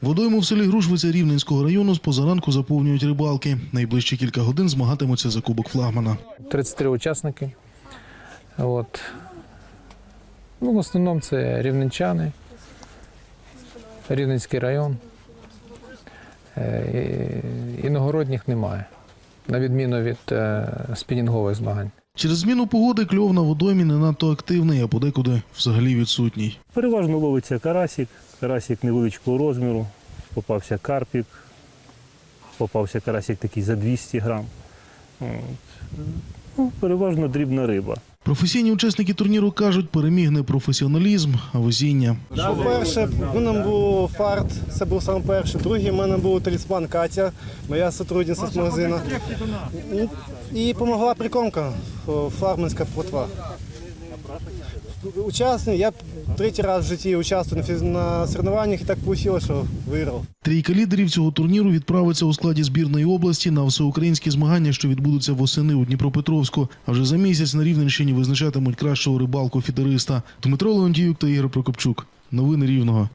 Водойму в селі Грушвиця Рівненського району з позаранку заповнюють рибалки. Найближчі кілька годин змагатимуться за кубок флагмана. 33 учасники. От. Ну, в основному це рівненчани, Рівненський район. Е, Іногородніх немає, на відміну від е, спінінгових змагань. Через зміну погоди кльов на водоймі не надто активний, а подекуди взагалі відсутній. Переважно ловиться карасик, карасик невеличкого розміру, попався карпік, попався карасик такий за 200 грам. Ну, переважно дрібна риба. Професійні учасники турніру кажуть, переміг не професіоналізм, а везіння. Перше, в мене був фарт, це був сам перший. Другий в мене був талісман Катя, моя сотрудниця з магазину. І допомогла прикормка, о, флагманська плотва. Учасник, я третій раз в житті участвую на соревнованнях і так вийшло, що виграв. Трійка лідерів цього турніру відправиться у складі збірної області на всеукраїнські змагання, що відбудуться восени у Дніпропетровську. А вже за місяць на Рівненщині визначатимуть кращого рибалку фідериста Дмитро Леонтіюк та Ігор Прокопчук. Новини Рівного.